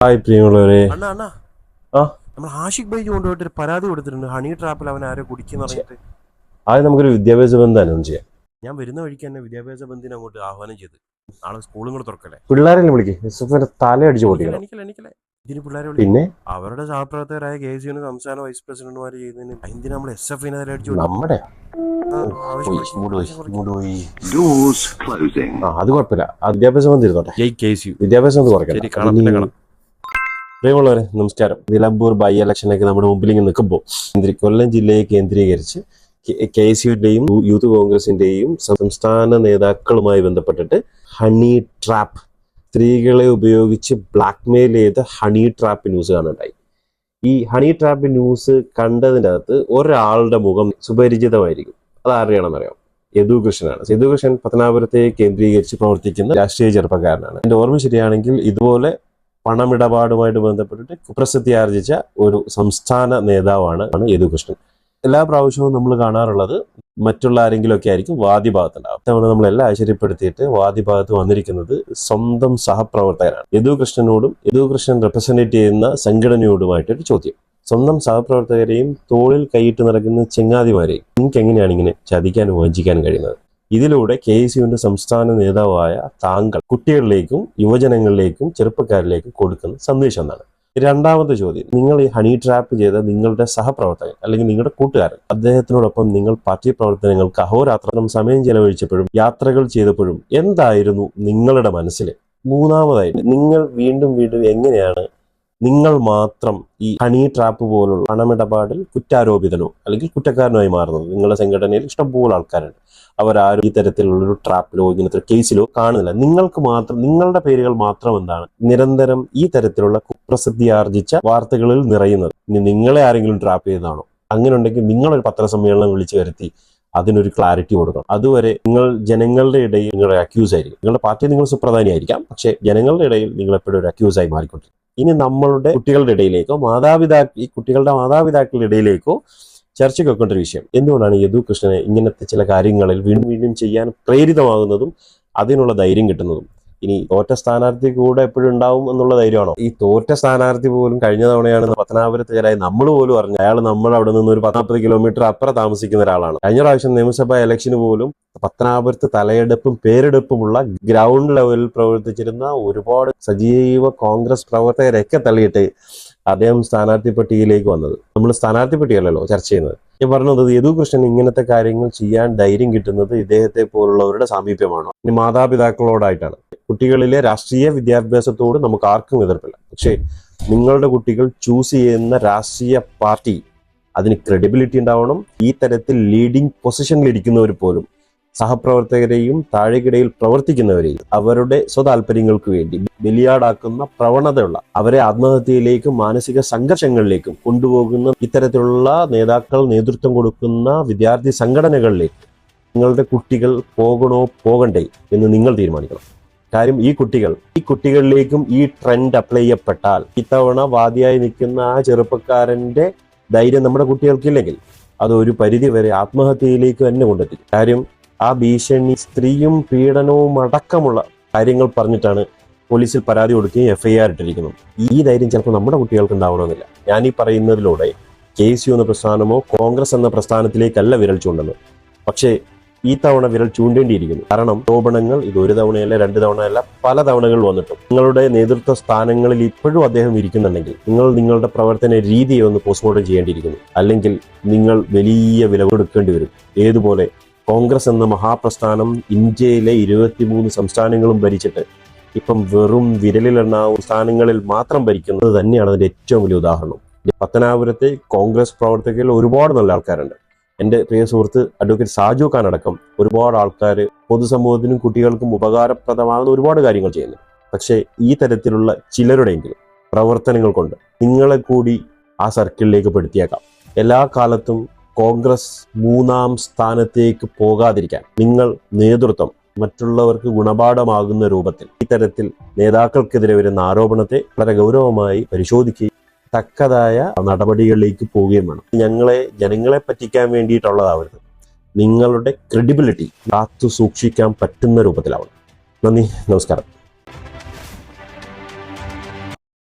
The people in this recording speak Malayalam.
ഹായ് പ്രിയമുള്ളവരെ. അണ്ണാ അണ്ണാ. ആ? നമ്മൾ ആഷിഖ് ബൈജ് കൊണ്ടുപോയിട്ട് ഒരു പരാതി കൊടുത്തിട്ടുണ്ട്. ഹണി ട്രാപ്പിൽ അവൻ ആരോ കുടിക്കുന്ന പറഞ്ഞിട്ട്. ആദ്യം നമുക്കൊരു വിദ്യാഭ്യാസ ബന്ധം അനൗൺസ് ചെയ്യാം. ഞാൻ വരുന്ന വഴിക്ക് തന്നെ വിദ്യാഭ്യാസ ബന്ധിനെ അങ്ങോട്ട് ആഹ്വാനം ചെയ്ത്. നാളെ സ്കൂളും കൂടെ തുറക്കല്ലേ? പിള്ളേരെ വിളിക്ക്. യൂസഫിന്റെ തല അടിച്ചു പൊട്ടിക്കണം എനിക്കല്ല എനിക്കല്ലേ ഇതിന് പിള്ളേരെ വിളി. പിന്നെ? അവരുടെ സഹപ്രവർത്തകരായ കെ സി സംസ്ഥാന വൈസ് പ്രസിഡന്റുമാർ ചെയ്യുന്നതിന് എന്തിനാ നമ്മൾ എസ് എഫ് തല അടിച്ചു? നമ്മുടെ? അത് കുഴപ്പമില്ല. വിദ്യാഭ്യാസം വിദ്യാഭ്യാസ ബന്ധം ഇരുന്നോട്ടെ. K C U. വിദ്യാഭ്യാസം കുറയ്ക്കണം. പ്രിയമുള്ളവരെ നമസ്കാരം. നിലമ്പൂർ ബൈ ഇലക്ഷനൊക്കെ നമ്മുടെ മുമ്പിൽ ഇങ്ങനെ നിൽക്കുമ്പോൾ കൊല്ലം ജില്ലയെ കേന്ദ്രീകരിച്ച് കെ എസ് യുടെയും യൂത്ത് കോൺഗ്രസിന്റെയും സംസ്ഥാന നേതാക്കളുമായി ബന്ധപ്പെട്ടിട്ട് ഹണി ട്രാപ്പ് സ്ത്രീകളെ ഉപയോഗിച്ച് ബ്ലാക്ക്മെയിൽ ചെയ്ത ഹണി ട്രാപ്പ് ന്യൂസ് കാണുണ്ടായി ഈ ഹണി ട്രാപ്പ് ന്യൂസ് കണ്ടതിന്റെ അകത്ത് ഒരാളുടെ മുഖം സുപരിചിതമായിരിക്കും. അത് ആരെയാണെന്നറിയാം യദു കൃഷ്ണനാണ്. യദു കൃഷ്ണൻ പത്തനാപുരത്തെ കേന്ദ്രീകരിച്ച് പ്രവർത്തിക്കുന്ന രാഷ്ട്രീയ ചെറുപ്പക്കാരനാണ്. എന്റെ ഓർമ്മ ശരിയാണെങ്കിൽ ഇതുപോലെ പണമിടപാടുമായിട്ട് ബന്ധപ്പെട്ടിട്ട് കുപ്രസിദ്ധി ആർജിച്ച ഒരു സംസ്ഥാന നേതാവാണ് ആണ് യദു എല്ലാ പ്രാവശ്യവും നമ്മൾ കാണാറുള്ളത് മറ്റുള്ള ആരെങ്കിലും ഒക്കെ ആയിരിക്കും വാദിഭാഗത്തുണ്ടാവും തവണ നമ്മളെല്ലാം ആശ്ചര്യപ്പെടുത്തിയിട്ട് വാദിഭാഗത്ത് വന്നിരിക്കുന്നത് സ്വന്തം സഹപ്രവർത്തകനാണ്. യദുകൃഷ്ണനോടും യദുകൃഷ്ണൻ റെപ്രസെന്റേറ്റ് ചെയ്യുന്ന സംഘടനയോടുമായിട്ടൊരു ചോദ്യം. സ്വന്തം സഹപ്രവർത്തകരെയും തോളിൽ കൈയിട്ട് നടക്കുന്ന ചെങ്ങാതിമാരെയും നിങ്ങൾക്ക് എങ്ങനെയാണ് ഇങ്ങനെ ചതിക്കാനും വഞ്ചിക്കാനും കഴിയുന്നത്? ഇതിലൂടെ കെ എസ് യുവിന്റെ സംസ്ഥാന നേതാവായ താങ്കൾ കുട്ടികളിലേക്കും യുവജനങ്ങളിലേക്കും ചെറുപ്പക്കാരിലേക്കും കൊടുക്കുന്ന സന്ദേശം എന്നാണ് രണ്ടാമത്തെ ചോദ്യം നിങ്ങൾ ഈ ഹണി ട്രാപ്പ് ചെയ്ത നിങ്ങളുടെ സഹപ്രവർത്തകൻ അല്ലെങ്കിൽ നിങ്ങളുടെ കൂട്ടുകാരൻ അദ്ദേഹത്തിനോടൊപ്പം നിങ്ങൾ പാർട്ടി പ്രവർത്തനങ്ങൾക്ക് അഹോരാത്രം സമയം ചെലവഴിച്ചപ്പോഴും യാത്രകൾ ചെയ്തപ്പോഴും എന്തായിരുന്നു നിങ്ങളുടെ മനസ്സിൽ മൂന്നാമതായിട്ട് നിങ്ങൾ വീണ്ടും വീണ്ടും എങ്ങനെയാണ് നിങ്ങൾ മാത്രം ഈ ഹണി ട്രാപ്പ് പോലുള്ള പണമിടപാടിൽ കുറ്റാരോപിതനോ അല്ലെങ്കിൽ കുറ്റക്കാരനായി മാറുന്നത് നിങ്ങളുടെ സംഘടനയിൽ ഇഷ്ടംപോലെ ആൾക്കാരുണ്ട്. അവരാരും ഈ തരത്തിലുള്ളൊരു ട്രാപ്പിലോ ഇങ്ങനത്തെ കേസിലോ കാണുന്നില്ല. നിങ്ങൾക്ക് മാത്രം നിങ്ങളുടെ പേരുകൾ മാത്രം എന്താണ്? നിരന്തരം ഈ തരത്തിലുള്ള കുപ്രസിദ്ധി ആർജിച്ച വാർത്തകളിൽ നിറയുന്നത്. ഇനി നിങ്ങളെ ആരെങ്കിലും ട്രാപ്പ് ചെയ്തതാണോ? അങ്ങനെ ഉണ്ടെങ്കിൽ നിങ്ങളൊരു പത്രസമ്മേളനം വിളിച്ചു വരുത്തി അതിനൊരു ക്ലാരിറ്റി കൊടുക്കണം. അതുവരെ നിങ്ങൾ ജനങ്ങളുടെ ഇടയിൽ നിങ്ങളുടെ അക്യൂസ് ആയിരിക്കും. നിങ്ങളുടെ പാർട്ടി നിങ്ങൾ സുപ്രധാനിയായിരിക്കാം. പക്ഷേ ജനങ്ങളുടെ ഇടയിൽ നിങ്ങൾ എപ്പോഴും ഒരു അക്യൂസായി മാറിക്കൊണ്ടിരിക്കും. ഇനി നമ്മളുടെ കുട്ടികളുടെ ഇടയിലേക്കോ മാതാപിതാക്കൾ ഈ കുട്ടികളുടെ മാതാപിതാക്കളുടെ ഇടയിലേക്കോ ചർച്ചയ്ക്ക് വെക്കേണ്ട ഒരു വിഷയം. എന്തുകൊണ്ടാണ് യദു കൃഷ്ണനെ ഇങ്ങനത്തെ ചില കാര്യങ്ങളിൽ വീണ്ടും വീണ്ടും ചെയ്യാൻ പ്രേരിതമാകുന്നതും അതിനുള്ള ധൈര്യം കിട്ടുന്നതും? ഇനി തോറ്റ സ്ഥാനാർത്ഥി കൂടെ എപ്പോഴും ഉണ്ടാവും എന്നുള്ള ധൈര്യമാണോ? ഈ തോറ്റ സ്ഥാനാർത്ഥി പോലും കഴിഞ്ഞ തവണയാണ് പത്തനാപുരത്തുകാരായി നമ്മൾ പോലും അറിഞ്ഞു അയാൾ നമ്മൾ അവിടെ നിന്ന് ഒരു പത്താപ്പത് കിലോമീറ്റർ അപ്പുറം താമസിക്കുന്ന ഒരാളാണ്. കഴിഞ്ഞ പ്രാവശ്യം നിയമസഭാ ഇലക്ഷന് പോലും പത്തനാപുരത്ത് തലയെടുപ്പും പേരെടുപ്പുമുള്ള ഗ്രൗണ്ട് ലെവലിൽ പ്രവർത്തിച്ചിരുന്ന ഒരുപാട് സജീവ കോൺഗ്രസ് പ്രവർത്തകരൊക്കെ തള്ളിയിട്ട് അദ്ദേഹം സ്ഥാനാർത്ഥി പട്ടികയിലേക്ക് വന്നത്. നമ്മൾ സ്ഥാനാർത്ഥി പട്ടികയല്ലല്ലോ ചർച്ച ചെയ്യുന്നത്. ഞാൻ പറഞ്ഞത് യദു കൃഷ്ണൻ ഇങ്ങനത്തെ കാര്യങ്ങൾ ചെയ്യാൻ ധൈര്യം കിട്ടുന്നത് ഇദ്ദേഹത്തെ പോലുള്ളവരുടെ സാമീപ്യമാണോ? ഇനി മാതാപിതാക്കളോടായിട്ടാണ്. കുട്ടികളിലെ രാഷ്ട്രീയ വിദ്യാഭ്യാസത്തോട് നമുക്ക് ആർക്കും എതിർപ്പില്ല. പക്ഷേ നിങ്ങളുടെ കുട്ടികൾ ചൂസ് ചെയ്യുന്ന രാഷ്ട്രീയ പാർട്ടി അതിന് ക്രെഡിബിലിറ്റി ഉണ്ടാവണം. ഈ തരത്തിൽ ലീഡിംഗ് പൊസിഷനിൽ ഇരിക്കുന്നവർ പോലും സഹപ്രവർത്തകരെയും താഴെക്കിടയിൽ പ്രവർത്തിക്കുന്നവരെയും അവരുടെ സ്വതാല്പര്യങ്ങൾക്ക് വേണ്ടി ബലിയാടാക്കുന്ന പ്രവണതയുള്ള അവരെ ആത്മഹത്യയിലേക്കും മാനസിക സംഘർഷങ്ങളിലേക്കും കൊണ്ടുപോകുന്ന ഇത്തരത്തിലുള്ള നേതാക്കൾ നേതൃത്വം കൊടുക്കുന്ന വിദ്യാർത്ഥി സംഘടനകളിലേക്ക് നിങ്ങളുടെ കുട്ടികൾ പോകണോ പോകണ്ടേ എന്ന് നിങ്ങൾ തീരുമാനിക്കണം. കാര്യം ഈ കുട്ടികൾ. ഈ കുട്ടികളിലേക്കും ഈ ട്രെൻഡ് അപ്ലൈ ചെയ്യപ്പെട്ടാൽ ഇത്തവണ വാദിയായി നിൽക്കുന്ന ആ ചെറുപ്പക്കാരന്റെ ധൈര്യം നമ്മുടെ കുട്ടികൾക്കില്ലെങ്കിൽ അത് ഒരു പരിധി വരെ ആത്മഹത്യയിലേക്ക് തന്നെ കൊണ്ടെത്തിക്കും. കാര്യം ആ ഭീഷണി സ്ത്രീയും പീഡനവും അടക്കമുള്ള കാര്യങ്ങൾ പറഞ്ഞിട്ടാണ് പോലീസിൽ പരാതി കൊടുക്കുകയും എഫ് ഐ ആർ ഇട്ടിരിക്കുന്നത്. ഈ ധൈര്യം ചിലപ്പോൾ നമ്മുടെ കുട്ടികൾക്ക് ഉണ്ടാവണമെന്നില്ല. ഞാൻ ഈ പറയുന്നതിലൂടെ കെ സി എന്ന പ്രസ്ഥാനമോ കോൺഗ്രസ് എന്ന പ്രസ്ഥാനത്തിലേക്കല്ല വിരൽ ചൂണ്ടുന്നത്. പക്ഷേ ഈ തവണ വിരൽ ചൂണ്ടേണ്ടിയിരിക്കുന്നു. കാരണം ആരോപണങ്ങൾ ഇത് ഒരു തവണയല്ല രണ്ട് തവണയല്ല പല തവണകൾ വന്നിട്ടും. നിങ്ങളുടെ നേതൃത്വ സ്ഥാനങ്ങളിൽ ഇപ്പോഴും അദ്ദേഹം ഇരിക്കുന്നുണ്ടെങ്കിൽ നിങ്ങൾ നിങ്ങളുടെ പ്രവർത്തന രീതിയെ ഒന്ന് പോസ്റ്റ്മോർട്ടം ചെയ്യേണ്ടിയിരിക്കുന്നു. അല്ലെങ്കിൽ നിങ്ങൾ വലിയ വില കൊടുക്കേണ്ടി വരും. ഏതുപോലെ കോൺഗ്രസ് എന്ന മഹാപ്രസ്ഥാനം ഇന്ത്യയിലെ ഇരുപത്തിമൂന്ന് സംസ്ഥാനങ്ങളും ഭരിച്ചിട്ട് ഇപ്പം വെറും വിരലിലെണ്ണാവുന്ന സ്ഥാനങ്ങളിൽ മാത്രം ഭരിക്കുന്നത് തന്നെയാണ് അതിന്റെ ഏറ്റവും വലിയ ഉദാഹരണം. പത്തനാപുരത്തെ കോൺഗ്രസ് പ്രവർത്തകരിൽ ഒരുപാട് നല്ല ആൾക്കാരുണ്ട്. എന്റെ പ്രിയ സുഹൃത്ത് അഡ്വക്കേറ്റ് സാജു ഖാൻ അടക്കം ഒരുപാട് ആൾക്കാർ പൊതുസമൂഹത്തിനും കുട്ടികൾക്കും ഉപകാരപ്രദമാകുന്ന ഒരുപാട് കാര്യങ്ങൾ ചെയ്യുന്നു. പക്ഷേ ഈ തരത്തിലുള്ള ചിലരുടെയെങ്കിലും പ്രവർത്തനങ്ങൾ കൊണ്ട് നിങ്ങളെ കൂടി ആ സർക്കിളിലേക്ക് പെടുത്തിയേക്കാം. എല്ലാ കാലത്തും കോൺഗ്രസ് മൂന്നാം സ്ഥാനത്തേക്ക് പോകാതിരിക്കാൻ നിങ്ങൾ നേതൃത്വം മറ്റുള്ളവർക്ക് ഗുണപാഠമാകുന്ന രൂപത്തിൽ ഇത്തരത്തിൽ നേതാക്കൾക്കെതിരെ വരുന്ന ആരോപണത്തെ വളരെ ഗൗരവമായി പരിശോധിക്കുകയും തക്കതായ നടപടികളിലേക്ക് പോവുകയും വേണം. ഞങ്ങളെ ജനങ്ങളെ പറ്റിക്കാൻ വേണ്ടിയിട്ടുള്ളതാവരുത്. നിങ്ങളുടെ ക്രെഡിബിലിറ്റി കാത്തു സൂക്ഷിക്കാൻ പറ്റുന്ന രൂപത്തിലാവണം. നന്ദി നമസ്കാരം.